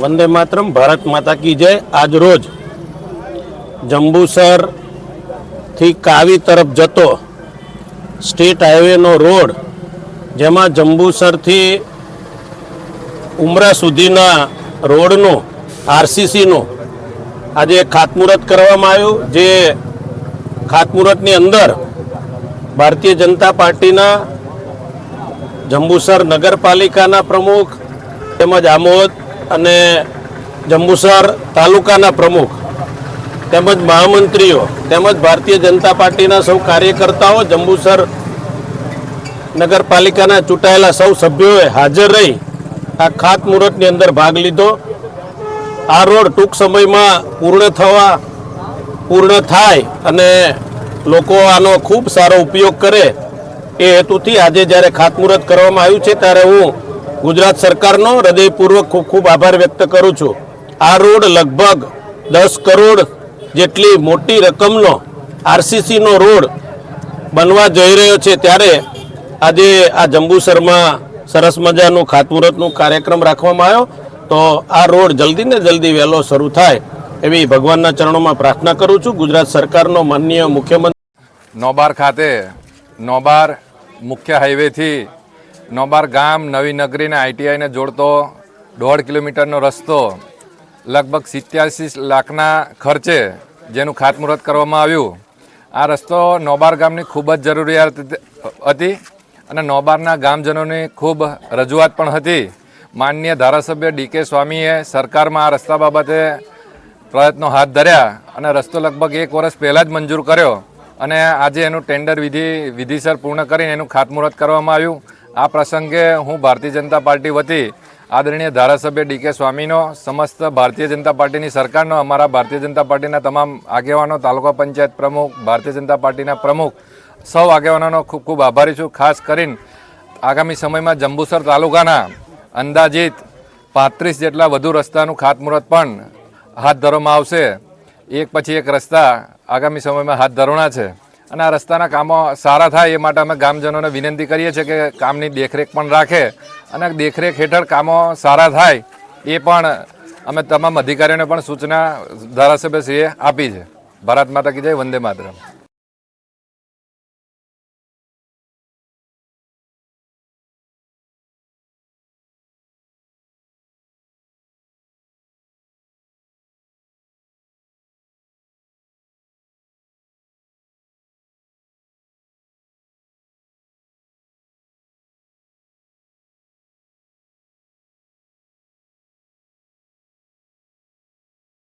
વંદે માતરમ, ભારત માતા કી જય. આજ રોજ જંબુસરથી કાવી તરફ જતો સ્ટેટ હાઈવેનો રોડ, જેમાં જંબુસરથી ઉમરા સુધીના રોડનું આરસીસીનું આજે ખાતમુહૂર્ત કરવામાં આવ્યું, જે ખાતમુહૂર્તની અંદર ભારતીય જનતા પાર્ટીના જંબુસર નગરપાલિકાના પ્રમુખ તેમજ આમોદ અને જંબુસર તાલુકાના પ્રમુખ તેમજ મહામંત્રીઓ તેમજ ભારતીય જનતા પાર્ટીના સૌ કાર્યકર્તાઓ જંબુસર નગરપાલિકાના ચૂંટાયેલા સૌ સભ્યોએ હાજર રહી આ ખાતમુહૂર્તની અંદર ભાગ લીધો. આ રોડ ટૂંક સમયમાં પૂર્ણ થવા, પૂર્ણ થાય અને લોકો આનો ખૂબ સારો ઉપયોગ કરે. એ હેતુથી આજે જ્યારે ખાતમુહૂર્ત કરવામાં આવ્યું છે, ત્યારે હું ગુજરાત સરકારનો હૃદયપૂર્વક ખૂબ ખૂબ આભાર વ્યક્ત કરું છું. આ રોડ લગભગ દસ કરોડ જેટલી મોટી રકમનો આરસીસીનો રોડ બનવા જઈ રહ્યો છે, ત્યારે આજે આ જંબુસરમાં સરસ મજાનું ખાતમુહૂર્તનું કાર્યક્રમ રાખવામાં આવ્યો. તો આ રોડ જલ્દી ને જલ્દી વહેલો શરૂ થાય એવી ભગવાનના ચરણોમાં પ્રાર્થના કરું છું. ગુજરાત સરકારનો માનનીય મુખ્યમંત્રી નોબાર ખાતે, નોબાર મુખ્ય હાઈવેથી નોબાર ગામ નવી નગરીને આઈટીઆઈને જોડતો દોઢ કિલોમીટરનો રસ્તો લગભગ સિત્યાસી લાખના ખર્ચે જેનું ખાતમુહૂર્ત કરવામાં આવ્યું. આ રસ્તો નોબાર ગામની ખૂબ જ જરૂરિયાત હતી અને નોબારના ગામજનોની ખૂબ રજૂઆત પણ હતી. માનનીય ધારાસભ્ય ડીકે સ્વામીએ સરકારમાં આ રસ્તા બાબતે પ્રયત્નો હાથ ધર્યા અને રસ્તો લગભગ એક વર્ષ પહેલાં જ મંજૂર કર્યો. અને આજે એનું ટેન્ડર વિધિ, વિધિસર પૂર્ણ કરીને એનું ખાતમુહૂર્ત કરવામાં આવ્યું. આ પ્રસંગે હું ભારતીય જનતા પાર્ટી વતી આદરણીય ધારાસભ્ય ડીકે સ્વામીનો, સમસ્ત ભારતીય જનતા પાર્ટીની સરકારનો, અમારા ભારતીય જનતા પાર્ટીના તમામ આગેવાનો, તાલુકા પંચાયત પ્રમુખ, ભારતીય જનતા પાર્ટીના પ્રમુખ, સૌ આગેવાનોનો ખૂબ ખૂબ આભારી છું. ખાસ કરીને આગામી સમયમાં જંબુસર તાલુકાના અંદાજિત પાંત્રીસ જેટલા વધુ રસ્તાનું ખાતમુહૂર્ત પણ હાથ ધરવામાં આવશે. એક પછી એક રસ્તા આગામી સમયમાં હાથ ધરવાના છે. અને આ રસ્તાના કામો સારા થાય એ માટે અમે ગામજનોને વિનંતી કરીએ છીએ કે કામની દેખરેખ પણ રાખે અને દેખરેખ હેઠળ કામો સારા થાય એ પણ અમે તમામ અધિકારીઓને પણ સૂચના ધારાસભ્યશ્રીએ આપી છે. ભારત માતા કી વંદે માતરમ.